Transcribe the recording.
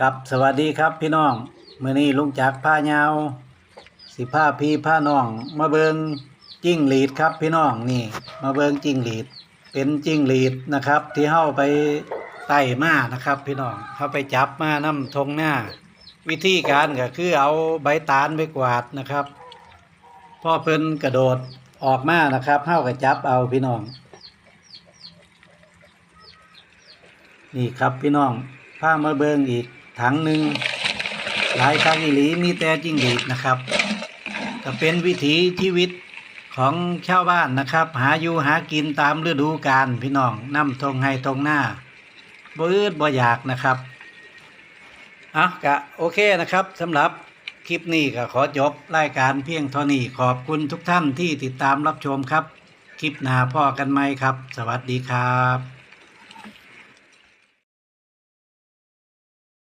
ครับสวัสดีครับพี่น้องมื้อนี้ลุงจักผ้ายาว สิผ้าพี่ผ้าน้อง มาเบิงจิ้งหรีดครับพี่น้องนี่ มาเบิงจิ้งหรีด เป็นจิ้งหรีดนะครับ ที่เฮาไปไต่มานะครับ พี่น้องเฮาไปจับมานํทงหน้า วิธีการก็คือเอาใบตาลไปกวาดนะครับพอเพิ่นกระโดดออกมานะครับเฮาก็จับเอาพี่น้อง นี่ครับพี่น้องพามาเบิงอีก ถังหนึ่งหลายครั้งอีหลีมีแต่จิ้งหรีดนะครับ ก็เป็นวิถีชีวิตของชาวบ้านนะครับ หาอยู่หากินตามฤดูกาลพี่น้องนำทงให้ทงหน้าบ่อืดบ่อยากนะครับอะกะโอเคนะครับสำหรับคลิปนี้ก็ขอจบรายการเพียงเท่านี้ขอบคุณทุกท่านที่ติดตามรับชมครับ คลิปหน้าพ่อกันไหมครับ สวัสดีครับ